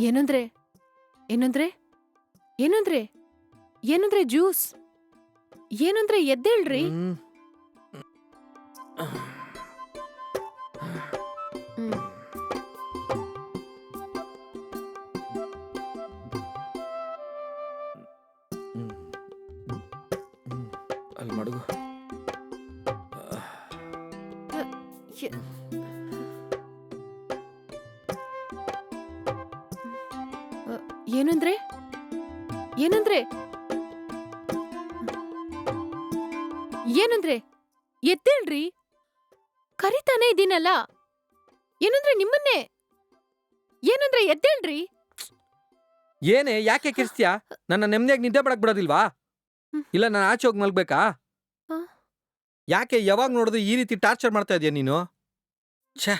ಏನಂದ್ರೆ? ಏನಂದ್ರೆ? ಏನಂದ್ರೆ? ಏನಂದ್ರೆ ಜ್ಯೂಸ್? ಏನಂದ್ರೆ ಎದ್ದೇಳ್ರಿ. ಅಲ್ಲಿ ಮಡಗು. ಏನಂದ್ರೆ? ಏನಂದ್ರೆ? ಏನಂದ್ರೆ? ಎದ್ದೇಳ್ರಿ. ಕರಿತಾನೆ ಇದೀನಲ್ಲ. ಏನಂದ್ರೆ ನಿಮ್ಮನ್ನೇ? ಏನಂದ್ರೆ ಎದ್ದೇಳ್ರಿ. ಏನೇ ಯಾಕೆ ಕಿರ್ಸ್ತೀಯಾ? ನನ್ನ ನೆಮ್ಮದಿಯಾಗಿ ನಿದ್ದೆ ಮಾಡಕ್ ಬಿಡೋದಿಲ್ವಾ? ಇಲ್ಲ ನಾನು ಆಚೆ ಹೋಗಿ ಮಲ್ಬೇಕಾ. ಯಾಕೆ ಯಾವಾಗ ನೋಡಿದ್ರು ಈ ರೀತಿ ಟಾರ್ಚರ್ ಮಾಡ್ತಾ ಇದೀಯ ನೀನು? ಛೀ.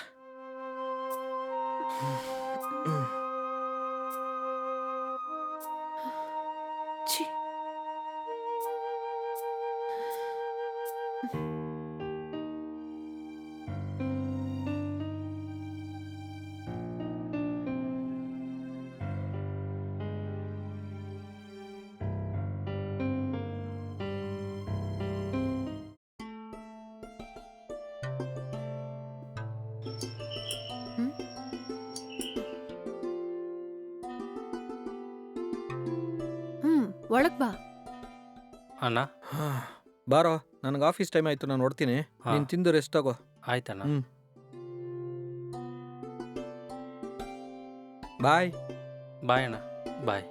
ಒಳಗ್ ಬಾ ಅಣ್ಣ ಬಾರೋ ನನಗೆ ಆಫೀಸ್ ಟೈಮ್ ಆಯ್ತು ನಾನು ನೋಡ್ತೀನಿ. ಹಾ. ನೀನು ತಿಂದು ರೆಸ್ಟ್ ತಗೋ. ಆಯ್ತಣ್ಣ. ಹ್ಞೂ ಬಾಯ್ ಬಾಯ್ ಅಣ್ಣ. ಬಾಯ್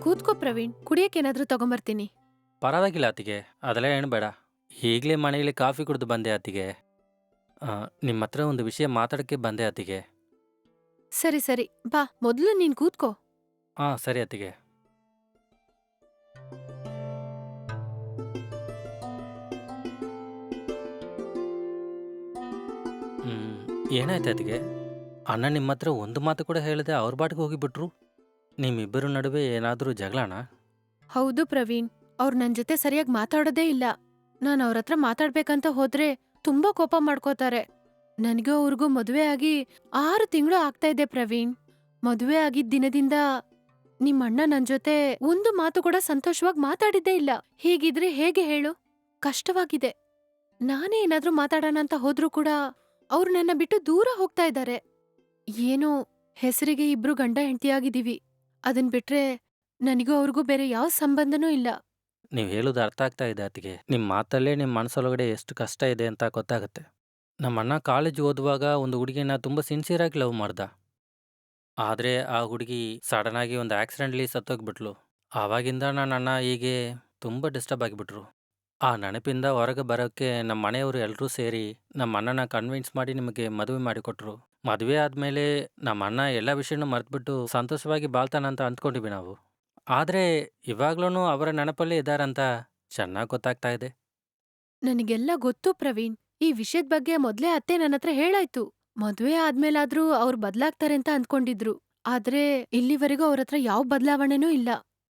ಕೂತ್ಕೋ ಪ್ರವೀಣ್ ಕುಡಿಯಕ್ಕೇನಾದ್ರೂ ತಗೊಂಬರ್ತೀನಿ. ಪರವಾಗಿಲ್ಲ ಅತ್ತಿಗೆ. ಅದೆಲ್ಲ ಏನು ಬೇಡ. ಈಗಲೇ ಮನೆಯಲ್ಲಿ ಕಾಫಿ ಕುಡಿದು ಬಂದೆ ಅತ್ತಿಗೆ. ನಿಮ್ಮ ಹತ್ರ ಒಂದು ವಿಷಯ ಮಾತಾಡೋಕ್ಕೆ ಬಂದೆ ಅತ್ತಿಗೆ. ಸರಿ ಸರಿ. ಬಾ ಮೊದಲು ನೀನು ಕೂತ್ಕೋ. ಹಾಂ ಸರಿ ಅತ್ತಿಗೆ. ಏನಾಯ್ತು ಅದಕ್ಕೆ ಅಣ್ಣ ನಿಮ್ಮ ಹತ್ರ ಒಂದು ಮಾತು ಕೂಡ ಹೇಳದೆ, ಅವ್ರ ಬಾಟಿಗೆ ಹೋಗಿಬಿಟ್ರು ನಿಮ್ಮಿಬ್ಬರು ನಡುವೆ ಏನಾದರೂ ಜಗಳಣ ಹೌದು ಪ್ರವೀಣ್, ಅವ್ರು ನನ್ನ ಜೊತೆ ಸರಿಯಾಗಿ ಮಾತಾಡೋದೇ ಇಲ್ಲ. ನಾನು ಅವ್ರ ಹತ್ರ ಮಾತಾಡ್ಬೇಕಂತ ಹೋದ್ರೆ ತುಂಬಾ ಕೋಪ ಮಾಡ್ಕೋತಾರೆ. ನನಗೆ ಅವ್ರಿಗೂ ಮದುವೆ ಆಗಿ ಆರು ತಿಂಗಳು ಆಗ್ತಾ ಇದೆ ಪ್ರವೀಣ್. ಮದುವೆ ಆಗಿದ್ದ ದಿನದಿಂದ ನಿಮ್ಮ ಅಣ್ಣ ನನ್ ಜೊತೆ ಒಂದು ಮಾತು ಕೂಡ ಸಂತೋಷವಾಗಿ ಮಾತಾಡಿದ್ದೇ ಇಲ್ಲ. ಹೀಗಿದ್ರೆ ಹೇಗೆ ಹೇಳು? ಕಷ್ಟವಾಗಿದೆ. ನಾನೇ ಏನಾದ್ರೂ ಮಾತಾಡೋಣ ಅಂತ ಹೋದ್ರೂ ಕೂಡ ಅವ್ರು ನನ್ನ ಬಿಟ್ಟು ದೂರ ಹೋಗ್ತಾ ಇದ್ದಾರೆ. ಏನೋ ಹೆಸರಿಗೆ ಇಬ್ರು ಗಂಡ ಹೆಂಡತಿಯಾಗಿದ್ದೀವಿ. ಅದನ್ ಬಿಟ್ರೆ ನನಗೂ ಅವ್ರಿಗೂ ಬೇರೆ ಯಾವ ಸಂಬಂಧನೂ ಇಲ್ಲ. ನೀವು ಹೇಳೋದು ಅರ್ಥ ಆಗ್ತಾ ಇದೆ ಅತ್ತಿಗೆ. ನಿಮ್ಮ ಮಾತಲ್ಲೇ ನಿಮ್ಮ ಮನಸ್ಸೊಳಗಡೆ ಎಷ್ಟು ಕಷ್ಟ ಇದೆ ಅಂತ ಗೊತ್ತಾಗುತ್ತೆ. ನಮ್ಮ ಅಣ್ಣ ಕಾಲೇಜ್ ಓದುವಾಗ ಒಂದು ಹುಡುಗಿನ ಸಿನ್ಸಿಯರ್ ಆಗಿ ಲವ್ ಮಾಡ್ದ. ಆದ್ರೆ ಆ ಹುಡುಗಿ ಆಗಿ ಒಂದು ಆಕ್ಸಿಡೆಂಟ್ಲಿ ಸತ್ತೋಗ್ಬಿಟ್ಲು. ಆವಾಗಿಂದ ನನ್ನ ಅಣ್ಣ ಹೀಗೆ ತುಂಬಾ ಡಿಸ್ಟರ್ಬ್ ಆಗಿಬಿಟ್ರು. ಆ ನೆನಪಿಂದ ಹೊರಗೆ ಬರೋಕ್ಕೆ ನಮ್ಮ ಮನೆಯವರು ಎಲ್ಲರೂ ಸೇರಿ ನಮ್ಮ ಅಣ್ಣನ ಕನ್ವಿನ್ಸ್ ಮಾಡಿ ನಿಮಗೆ ಮದುವೆ ಮಾಡಿಕೊಟ್ರು ಮದುವೆ ಆದಮೇಲೆ ನಮ್ಮ ಅಣ್ಣ ಎಲ್ಲ ವಿಷಯನೂ ಮರೆತುಬಿಟ್ಟು ಸಂತೋಷವಾಗಿ ಬಾಳ್ತಾನಂತ ಅಂದ್ಕೊಂಡಿವಿ ನಾವು. ಆದರೆ ಇವಾಗ್ಲೂ ಅವರ ನೆನಪಲ್ಲೇ ಇದ್ದಾರಂತ ಚೆನ್ನಾಗಿ ಗೊತ್ತಾಗ್ತಾ ಇದೆ. ನನಗೆಲ್ಲ ಗೊತ್ತು ಪ್ರವೀಣ್. ಈ ವಿಷಯದ ಬಗ್ಗೆ ಮೊದ್ಲೇ ಅತ್ತೆ ನನ್ನ ಹತ್ರ ಹೇಳಾಯ್ತು. ಮದ್ವೆ ಆದ್ಮೇಲಾದ್ರೂ ಅವ್ರು ಬದ್ಲಾಗ್ತಾರೆ ಅಂತ ಅಂದ್ಕೊಂಡಿದ್ರು. ಆದ್ರೆ ಇಲ್ಲಿವರೆಗೂ ಅವ್ರ ಹತ್ರ ಯಾವ ಬದಲಾವಣೆನೂ ಇಲ್ಲ.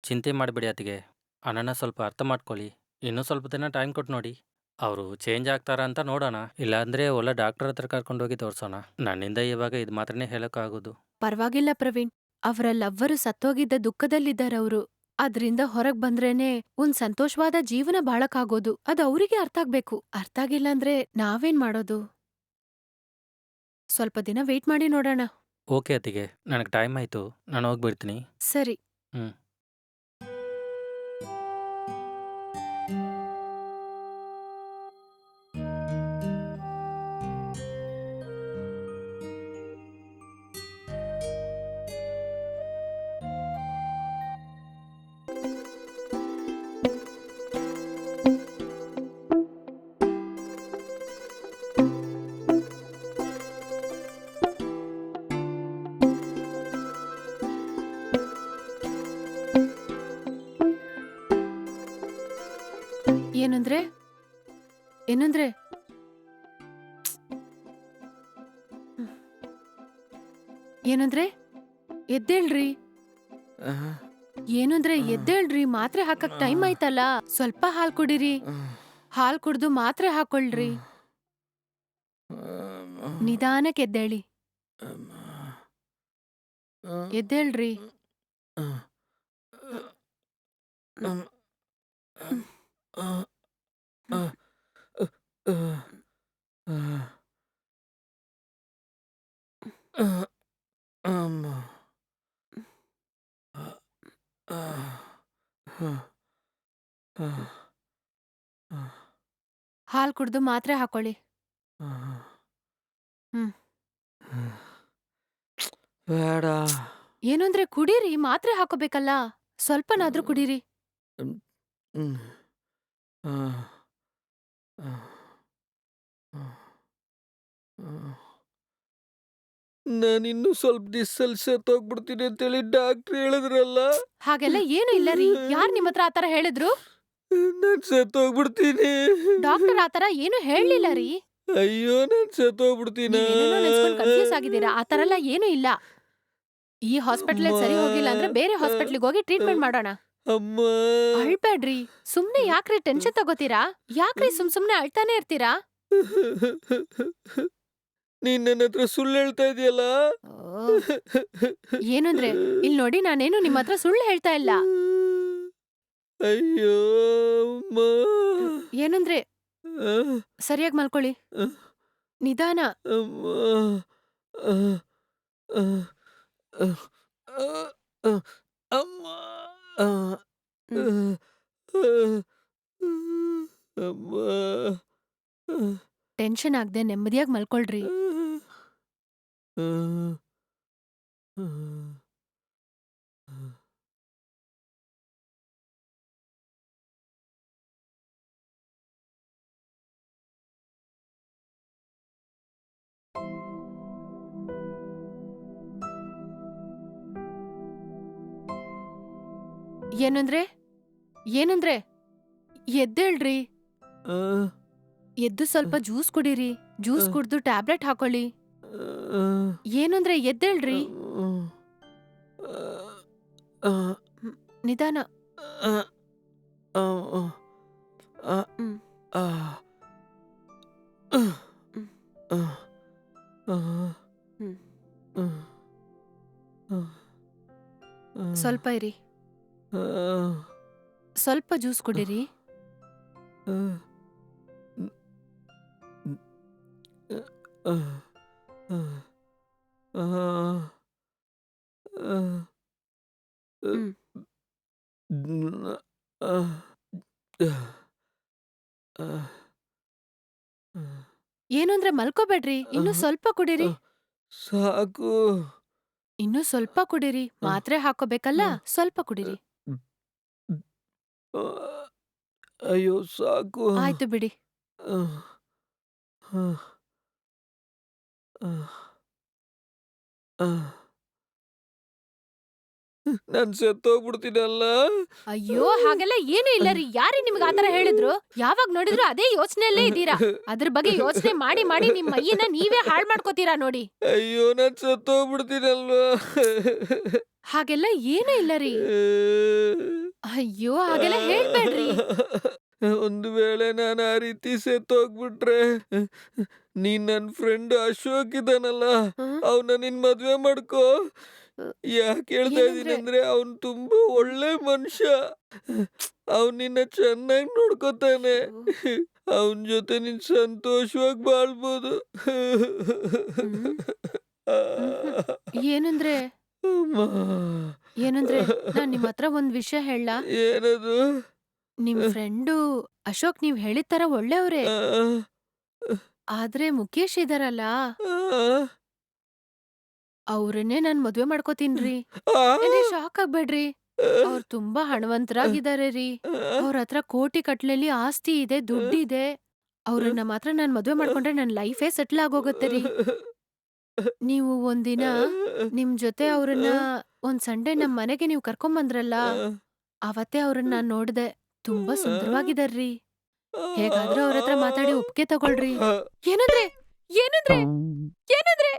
ಚಿಂತೆ ಮಾಡಬೇಡಿ ಅತ್ತಿಗೆ. ಅಣ್ಣನ ಸ್ವಲ್ಪ ಅರ್ಥ ಮಾಡ್ಕೊಳ್ಳಿ. ಇನ್ನೂ ಸ್ವಲ್ಪ ದಿನ ಟೈಮ್ ಕೊಟ್ಟು ನೋಡಿ. ಅವರು ಚೇಂಜ್ ಆಗ್ತಾರ ಅಂತ ನೋಡೋಣ. ಇಲ್ಲಾಂದ್ರೆ ಒಳ್ಳೆ ಡಾಕ್ಟರ್ ಹತ್ರ ಕರ್ಕೊಂಡೋಗಿ ತೋರಿಸೋಣ. ನನ್ನಿಂದ ಇವಾಗ ಇದು ಮಾತ್ರನೇ ಹೇಳೋಕ್ಕಾಗೋದು. ಪರವಾಗಿಲ್ಲ ಪ್ರವೀಣ್. ಅವರ ಲವ್ವರು ಸತ್ತೋಗಿದ್ದ ದುಃಖದಲ್ಲಿದ್ದಾರವ್ರು ಅದ್ರಿಂದ ಹೊರಗ್ ಬಂದ್ರೇನೆ ಒಂದ್ ಸಂತೋಷವಾದ ಜೀವನ ಬಾಳಕ್ಕಾಗೋದು. ಅದು ಅವ್ರಿಗೆ ಅರ್ಥ ಆಗ್ಬೇಕು. ಅರ್ಥ ಆಗಿಲ್ಲ ಅಂದ್ರೆ ನಾವೇನ್ ಮಾಡೋದು? ಸ್ವಲ್ಪ ದಿನ ವೇಟ್ ಮಾಡಿ ನೋಡೋಣ. ಓಕೆ ಅತ್ತಿಗೆ. ನನಗೆ ಟೈಮ್ ಆಯ್ತು. ನಾನು ಹೋಗ್ಬಿಡ್ತೀನಿ. ಸರಿ. ಹ್ಮ್. ಏನಂದ್ರೆ? ಏನಂದ್ರೆ? ಏನಂದ್ರೆ? ಎದ್ದೇಳ್ರಿ. ಏನಂದ್ರೆ ಎದ್ದೇಳ್ರಿ, ಮಾತ್ರೆ ಹಾಕಕ್ ಟೈಮ್ ಆಯ್ತಲ್ಲ. ಸ್ವಲ್ಪ ಹಾಲ್ ಕುಡಿರಿ. ಹಾಲ್ ಕುಡ್ದು ಮಾತ್ರೆ ಹಾಕೊಳ್ರಿ. ನಿಧಾನಕ್ಕೆ ಎದ್ದೇಳಿ. ಎದ್ದೇಳ್ರಿ. ಹಾಲ್ ಕುಡ್ದು ಮಾತ್ರೆ ಹಾಕೊಳ್ಳಿ ಅ. ಹ್ಮ್. ಬೇಡ ಏನಂದ್ರೆ ಕುಡೀರಿ ಮಾತ್ರೆ ಹಾಕೋಬೇಕಲ್ಲ ಸ್ವಲ್ಪನಾದ್ರೂ ಕುಡೀರಿ ಹ್ಮ್. ನಾನಿನ್ನು ಸ್ವಲ್ಪ ಹೇಳಿ ಸತ್ತೋಗ್ಬಿಡ್ತೀನಿ ಅಂತೇಳಿ ಡಾಕ್ಟ್ರ್ ಹೇಳಿದ್ರಲ್ಲ. ಹಾಗೆಲ್ಲ ಏನು ಇಲ್ಲ ರೀ. ಯಾರ್ ನಿಮ್ ಹತ್ರ ಆತರ ಹೇಳಿದ್ರು? ನಾನ್ ಸತ್ತೋಗ್ಬಿಡ್ತೀನಿ. ಡಾಕ್ಟರ್ ಆತರ ಏನು ಹೇಳಲಿಲ್ಲ ರೀ. ಅಯ್ಯೋ ನಾನ್ ಸತ್ತೋಗ್ಬಿಡ್ತೀನ? ಕನ್ಫ್ಯೂಸ್ ಆಗಿದ್ದೀರಾ? ಆತರ ಎಲ್ಲ ಏನು ಇಲ್ಲ. ಈ ಹಾಸ್ಪಿಟಲ್ ಸರಿ ಹೋಗಿಲ್ಲ ಅಂದ್ರೆ ಬೇರೆ ಹಾಸ್ಪಿಟ್ಲಿಗೆ ಹೋಗಿ ಟ್ರೀಟ್ಮೆಂಟ್ ಮಾಡೋಣ. ಅಮ್ಮ. ಅಳ್ಬೇಡ್ರಿ ಸುಮ್ನೆ ಯಾಕ್ರಿ ಟೆನ್ಷನ್ ತಗೋತೀರಾ? ಯಾಕ್ರಿ ಸುಮ್ ಸುಮ್ನೆ ಅಳ್ತಾನೆ ಇರ್ತೀರಾ? ನೀನ್ ನನ್ನ ಹತ್ರ ಸುಳ್ಳು ಹೇಳ್ತಾ ಇದೆಯಲ್ಲ? ಏನಂದ್ರೆ ಇಲ್ಲಿ ನೋಡಿ ನಾನೇನು ನಿಮ್ಮ ಹತ್ರ ಸುಳ್ಳು ಹೇಳ್ತಾ ಇಲ್ಲ. ಅಯ್ಯೋ ಅಮ್ಮ. ಏನಂದ್ರೆ ಸರಿಯಾಗಿ ಮಲ್ಕೊಳ್ಳಿ. ನಿಧಾನ. ಅಮ್ಮ. ಆ, ಆ, ಆ, ಅಮ್ಮ ಆ, ಆ, ಆ, ಅಮ್ಮ ಆ, ಟೆನ್ಷನ್ ಆಗದೆ ನೆಮ್ಮದಿಯಾಗಿ ಮಲ್ಕೊಳ್ರಿ. ಆ, ಆ, ಆ. ಏನಂದ್ರೆ? ಏನಂದ್ರೆ? ಎದ್ದೇಳ್ರಿ. ಎದ್ದು ಸ್ವಲ್ಪ ಜ್ಯೂಸ್ ಕುಡೀರಿ. ಜ್ಯೂಸ್. ಕುಡ್ದು ಟ್ಯಾಬ್ಲೆಟ್ ಹಾಕೊಳ್ಳಿ. ಏನಂದ್ರೆ ಎದ್ದೇಳ್ರಿ. ನಿಧಾನ. ಸ್ವಲ್ಪ ಇರಿ. ಸ್ವಲ್ಪ ಜ್ಯೂಸ್ ಕುಡಿರಿ ಹ್ಮ್. ನ- ಆ, ಆ, ಆ, ಏನಂದ್ರೆ ಮಲ್ಕೋಬೇಡ್ರಿ ಇನ್ನು ಸ್ವಲ್ಪ ಕುಡಿರಿ. ಸಾಕು ಇನ್ನು ಸ್ವಲ್ಪ ಕುಡಿರಿ ಮಾತ್ರೆ ಹಾಕೋಬೇಕಲ್ಲ ಸ್ವಲ್ಪ ಕುಡೀರಿ ಆ, ಅಯ್ಯೋ ಸಾಕು. ಆಯ್ತು ಬಿಡಿ. ಆ, ಆ, ಆ, ಆ. ನಾನ್ ಸತ್ತೋಗ್ಬಿಡ್ತೀನಲ್ಲ ಅಯ್ಯೋ ಹಾಗೆಲ್ಲ ಏನೂ ಇಲ್ಲ ರೀ. ಯಾರೇ ನಿಮ್ಗೆ ಆತರ ಹೇಳಿದ್ರು? ಯಾವಾಗ ನೋಡಿದ್ರು ಅದೇ ಯೋಚನೆಯಲ್ಲೇ ಇದ್ದೀರಾ? ಅದ್ರ ಬಗ್ಗೆ ಯೋಚನೆ ಮಾಡಿ ಮಾಡಿ ನಿಮ್ ಮೈಯನ್ನ ನೀವೇ ಹಾಳ್ ಮಾಡ್ಕೋತೀರಾ ನೋಡಿ. ಅಯ್ಯೋ ನಾನ್ ಸತ್ತೋಗ್ಬಿಡ್ತೀನಲ್ವಾ ಹಾಗೆಲ್ಲ ಏನೂ ಇಲ್ಲ ರೀ. ಅಯ್ಯೋ ಹಾಗೆಲ್ಲ ಹೇಳ್ಬೇಡ್ರಿ. ಒಂದು ವೇಳೆ ನಾನು ಆ ರೀತಿ ಸೇತೋಗ್ಬಿಟ್ರೆ ನೀನ್ ನನ್ ಫ್ರೆಂಡ್ ಅಶೋಕ್ ಇದ್ದಾನಲ್ಲ? ಅವನ ನಿನ್ ಮದ್ವೆ ಮಾಡ್ಕೋ. ಯಾಕೆ ಹೇಳ್ತಾ ಇದೀನಿ ಏನಂದ್ರೆ? ಅಂದ್ರೆ ಅವನ್ ತುಂಬಾ ಒಳ್ಳೆ ಮನುಷ್ಯ. ಅವನ್ ನಿನ್ನ ಚೆನ್ನಾಗಿ ನೋಡ್ಕೋತಾನೆ. ಅವನ್ ಜೊತೆ ನಿನ್ ಸಂತೋಷವಾಗಿ ಬಾಳ್ಬೋದು. ಏನಂದ್ರೆ? ಅಮ್ಮ. ಏನಂದ್ರೆ ನಾನು ನಿಮ್ ಹತ್ರ ಒಂದ್ ವಿಷಯ ಹೇಳ. ಏನದು? ನಿಮ್ ಫ್ರೆಂಡು ಅಶೋಕ್ ನೀವ್ ಹೇಳಿದ ತರ ಒಳ್ಳೆಯವ್ರೆ. ಆ, ಆದ್ರೆ ಮುಖೇಶ್ ಇದಾರಲ್ಲ. ಆ, ಅವ್ರನ್ನೇ ನಾನ್ ಮದ್ವೆ ಮಾಡ್ಕೋತೀನ್ರಿ. ಆ, ಏನ್ರಿ ಶಾಕ್ ಆಗ್ಬೇಡ್ರಿ. ಅವ್ರ್ ತುಂಬಾ ಹಣವಂತರಾಗಿದ್ದಾರೆ ರೀ. ಅವ್ರ ಹತ್ರ ಕೋಟಿ ಕಟ್ಲೆಲಿ ಆಸ್ತಿ ಇದೆ ದುಡ್ಡಿದೆ. ಅವ್ರನ್ನ ಮಾತ್ರ ನಾನ್ ಮದ್ವೆ ಮಾಡ್ಕೊಂಡ್ರೆ ನನ್ ಲೈಫೇ ಸೆಟ್ಲ್ ಆಗೋಗತ್ತೆ ರೀ. ನೀವು ಒಂದಿನ ನಿಮ್ ಜೊತೆ ಅವ್ರನ್ನ ಒಂದ್ ಸಂಡೆ ನಮ್ ಮನೆಗೆ ನೀವ್ ಕರ್ಕೊಂಬಂದ್ರಲ್ಲ ಅವತ್ತೇ ಅವ್ರನ್ನ ನಾನ್ ನೋಡ್ದೆ ತುಂಬಾ ಸುಂದರವಾಗಿದಾರ್ರಿ. ಹೇಗಾದ್ರೂ ಅವ್ರ ಹತ್ರ ಮಾತಾಡಿ ಒಪ್ಗೆ ತಗೊಳ್ರಿ. ಏನಂದ್ರೆ? ಏನಂದ್ರೆ? ಏನಂದ್ರೆ?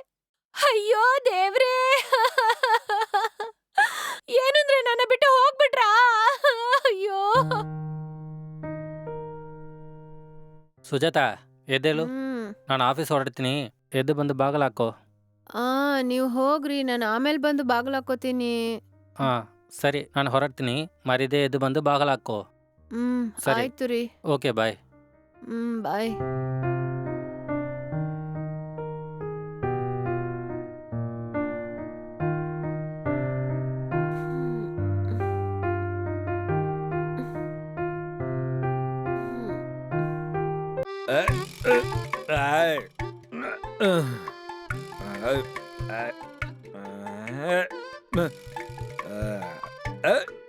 ಅಯ್ಯೋ ದೇವ್ರೇ! ಏನಂದ್ರೆ ನನ್ನ ಬಿಟ್ಟು ಹೋಗ್ಬಿಟ್ರಾ? ಅಯ್ಯೋ! ಸುಜಾತಾ ಎದ್ದೇಳು. ಹ್ಮ್. ನಾನು ಆಫೀಸ್ ಹೊರಡ್ತೀನಿ. ಎದ್ದು ಬಂದು ಬಾಗಲಾಕೋ ಹಾಕೋ. ಆ ನೀವು ಹೋಗ್ರಿ ನಾನು ಆಮೇಲೆ ಬಂದು ಬಾಗಲ ಹಾಕೋತೀನಿ. ಹಾ ಸರಿ ನಾನು ಹೊರಡ್ತೀನಿ. ಮರಿದೆ ಎದ್ದು ಬಂದು ಬಾಗಲಾಕೋ ಹಾಕೋ. ಹ್ಮ್ ಸರಿ. ಆಯ್ತು ರೀ. Okay bye. ಹ್ಮ್ ಬಾಯ್. Ờ. Ờ. Ờ. Ờ. ờ. ờ. ờ.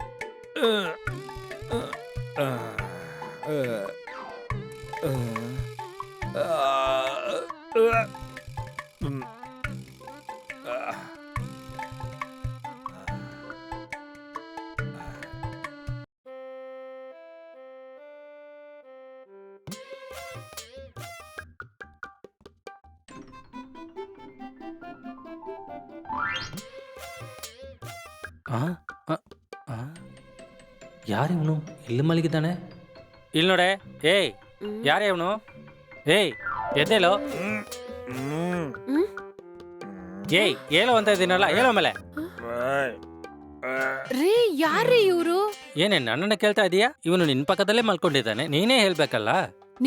ಆ ಯಾರಿವನು ಇಲ್ಲಿ ಮಲಗಿದ್ದಾನೆ? ಇಲ್ಲಿ ನೋಡೆ. ಏಯ್ ಯಾರೇ ಇವನು? ಏಯ್ ಎದ್ದೇಲೋ ಏಯ್ ಹೇಳೋ ಅಂತ ಇದ್ದೀನಲ್ಲ ಹೇಳೋ ಮೇಲೆ ರೀ ಯಾರ್ರೀ ಇವರು? ಏನೇ ನನ್ನನ್ನ ಕೇಳ್ತಾ ಇದೀಯಾ? ಇವನು ನಿನ್ ಪಕ್ಕದಲ್ಲೇ ಮಲ್ಕೊಂಡಿದ್ದಾನೆ ನೀನೇ ಹೇಳ್ಬೇಕಲ್ಲ.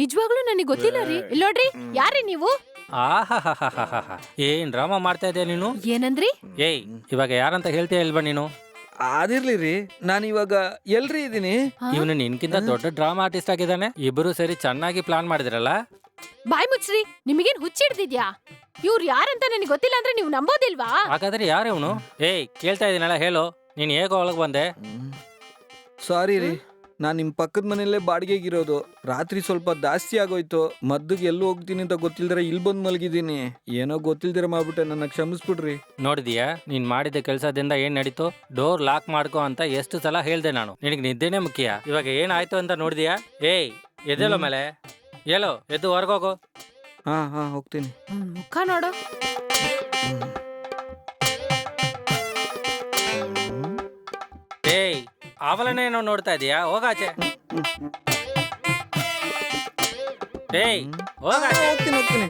ನಿಜವಾಗ್ಲೂ ನನಗೆ ಗೊತ್ತಿಲ್ಲ ರೀ. ಇಲ್ಲೋಡ್ರಿ ನೋಡ್ರಿ ಯಾರ್ರೀ ನೀವು? ಆಹಾಹಾಹಾಹಾಹಾ. ಏನ್ ಡ್ರಾಮಾ ಮಾಡ್ತಾ ಇದೆಯಾ ನೀನು? ಏನಂದ್ರಿ? ಏಯ್ ಇವಾಗ ಯಾರಂತ ಹೇಳ್ತೀಯ ಇಲ್ವಾ ನೀನು? ಅದಿರ್ಲಿ ರೀ ನಾನು ಇವಾಗ ಎಲ್ರಿ ಇದ್ದೀನಿ? ಇವನು ನಿನ್ಕಿಂತ ದೊಡ್ಡ ಡ್ರಾಮಾ ಆರ್ಟಿಸ್ಟ್ ಆಗಿದ್ದಾನೆ. ಇಬ್ಬರು ಸರಿ ಚೆನ್ನಾಗಿ ಪ್ಲಾನ್ ಮಾಡಿದ್ರಲ್ಲ? ಬಾಯ್ ಮುಚ್ಚ್ರಿ ನಿಮಗೇನ್ ಹುಚ್ಚಿಡ್ದಿದ್ಯಾ ಇವ್ರು ಯಾರಂತ ನನಗೆ ಗೊತ್ತಿಲ್ಲ ಅಂದ್ರೆ ನೀವು ನಂಬೋದಿಲ್ವಾ? ಹಾಗಾದ್ರೆ ಯಾರು ಇವನು? ಏಯ್ ಕೇಳ್ತಾ ಇದೀನಲ್ಲ ಹೇಳು. ನೀನ್ ಹೇಗೋ ಒಳಗೆ ಬಂದೆ. ಸಾರಿ ರೀ ನಾನು ನಿಮ್ಮ ಪಕ್ಕದ ಮನೆಯಲ್ಲೇ ಬಾಡಿಗೆಗಿರೋದು. ರಾತ್ರಿ ಸ್ವಲ್ಪ ಜಾಸ್ತಿ ಆಗೋಯ್ತು. ಮದ್ದಿಗೆ ಎಲ್ಲೂ ಹೋಗ್ತೀನಿ ಅಂತ ಗೊತ್ತಿಲ್ದಿರ ಇಲ್ಲಿ ಬಂದು ಮಲಗಿದ್ದೀನಿ. ಏನೋ ಗೊತ್ತಿಲ್ದಿರ ಮಾಡ್ಬಿಟ್ಟೆ ನನ್ನ ಕ್ಷಮಿಸ್ಬಿಡ್ರಿ. ನೋಡಿದ್ಯಾ? ನೀನ್ ಮಾಡಿದ ಕೆಲಸದಿಂದ ಏನ್ ನಡೀತು? ಡೋರ್ ಲಾಕ್ ಮಾಡ್ಕೋ ಅಂತ ಎಷ್ಟು ಸಲ ಹೇಳ್ದೆ ನಾನು. ನಿನಗೆ ನಿದ್ದೆನೇ ಮುಖ್ಯ. ಇವಾಗ ಏನಾಯ್ತು ಅಂತ ನೋಡಿದ್ಯಾ? ಏಯ್ ಎದ್ದೇಳೋ ಮೇಲೆ. ಹೇಳೋ ಎದ್ದು ಹೊರಗೋಗು ಹಾ ಹಾ ಹೋಗ್ತೀನಿ. ಮುಖ ನೋಡು. ಏಯ್ ಅವಲನೇನೋ ನೋಡ್ತಾ ಇದೀಯಾ? ಹೋಗಾಚೆ. ಏಯ್ ಹೋಗಾಚೆ. ಹೋಗ್ತೀನಿ ಹೋಗ್ತೀನಿ.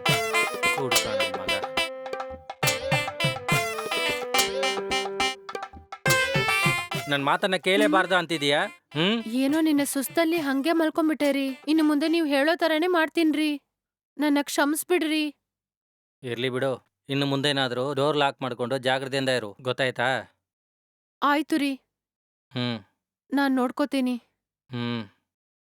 ಮಗ. ಮಾತನ್ನ ಕೇಳೇಬಾರ್ದು ಅಂತಿದೀಯಾ? ಹ್ಮ್? ಏನೋ ನಿನ್ನ ಸುಸ್ತಲ್ಲಿ ಹಂಗೆ ಮಲ್ಕೊಂಡ್ಬಿಟ್ಟೇರಿ ಇನ್ನು ಮುಂದೆ ನೀವು ಹೇಳೋ ತರಾನೇ ಮಾಡ್ತೀನ್ರಿ. ನನ್ನ ಕ್ಷಮಿಸ್ಬಿಡ್ರಿ. ಇರ್ಲಿ ಬಿಡು. ಇನ್ನು ಮುಂದೇನಾದ್ರೂ ಡೋರ್ ಲಾಕ್ ಮಾಡ್ಕೊಂಡು ಜಾಗ್ರತೆಯಿಂದ ಇರು. ಗೊತ್ತಾಯ್ತಾ? ಆಯ್ತು ರೀ. ಹ್ಮ್. ನಾನ್ ನೋಡ್ಕೋತೀನಿ. ಹ್ಮ್.